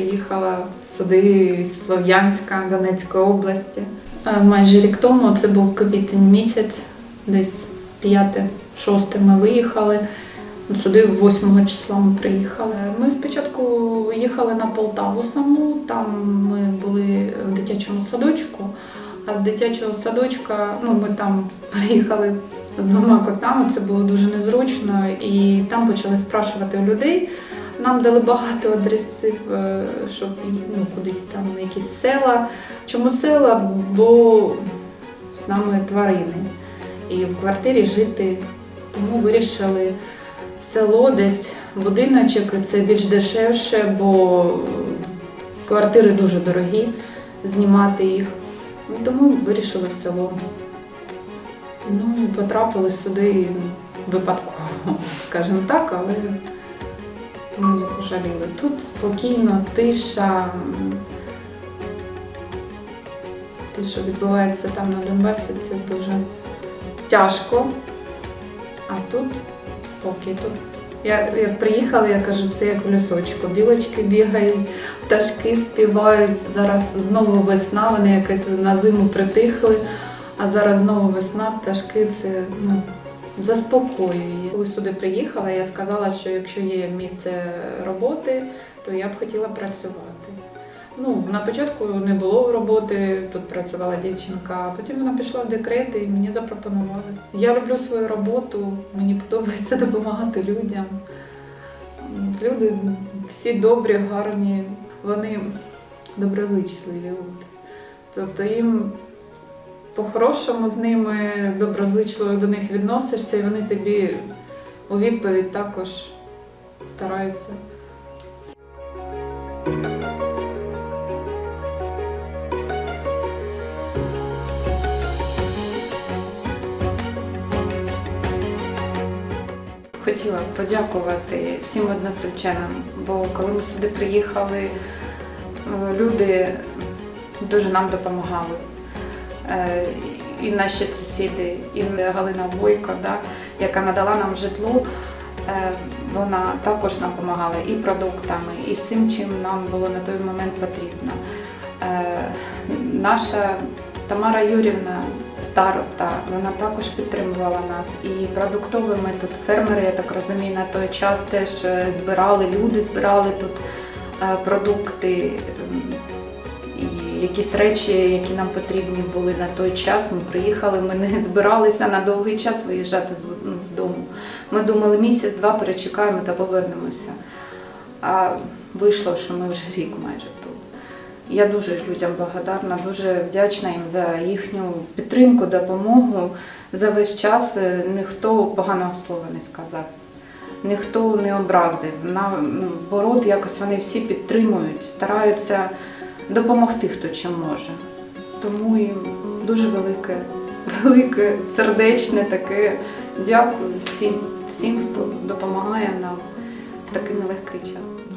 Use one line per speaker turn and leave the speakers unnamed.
приїхала сюди з Слов'янська, Донецької області. Е, Майже рік тому це був квітень місяць, десь 5-6 ми виїхали. Сюди 8 числа ми приїхали. Ми спочатку їхали на Полтаву саму, там ми були в дитячому садочку, а з дитячого садочка ну, ми там приїхали з двома котами, це було дуже незручно, і там почали спрашувати у людей. Нам дали багато адресів, е, щоб ну, кудись там на якісь села. Чому села? Бо з нами тварини. І в квартирі жити. Тому вирішили в село десь будиночок, це більш дешевше, бо квартири дуже дорогі, знімати їх. Тому вирішили в село. Ну потрапили сюди випадково, скажімо так, але ми не пожаліли. Тут спокійно, тиша. Те, що відбувається там на Донбасі, це дуже тяжко. А тут спокій. Тут я як приїхала, я кажу, це як в лісочку. Білочки бігають, пташки співають. Зараз знову весна, вони якось на зиму притихли. А зараз знову весна, пташки це ну, заспокоює. Коли сюди приїхала, я сказала, що якщо є місце роботи, то я б хотіла працювати. Ну, на початку не було роботи, тут працювала дівчинка, а потім вона пішла в декрет і мені запропонували. Я люблю свою роботу, мені подобається допомагати людям. Люди всі добрі, гарні, вони доброзичливі. Тобто їм по-хорошому з ними доброзичливо до них відносишся, і вони тобі у відповідь також стараються. Хотіла подякувати всім односельчанам, бо коли ми сюди приїхали, е, люди дуже нам допомагали. Е, І наші сусіди, і Галина Бойко, да, яка надала нам житло, е, вона також нам допомагала і продуктами, і всім, чим нам було на той момент потрібно. Е, Наша Тамара Юрівна, староста, вона також підтримувала нас. І продуктовими тут фермери, я так розумію, на той час теж збирали, люди збирали тут продукти. Якісь речі, які нам потрібні були на той час. Ми приїхали, ми не збиралися на довгий час виїжджати з, ну, дому. Ми думали, місяць-два перечекаємо та повернемося. А вийшло, що ми вже рік майже тут. Я дуже людям благодарна, дуже вдячна їм за їхню підтримку, допомогу. За весь час е, ніхто поганого слова не сказав, ніхто не образив. Наоборот, якось вони всі підтримують, стараються допомогти, хто чим може. Тому їм дуже велике, велике, сердечне таке дякую всім, всім, хто допомагає нам в такий нелегкий час.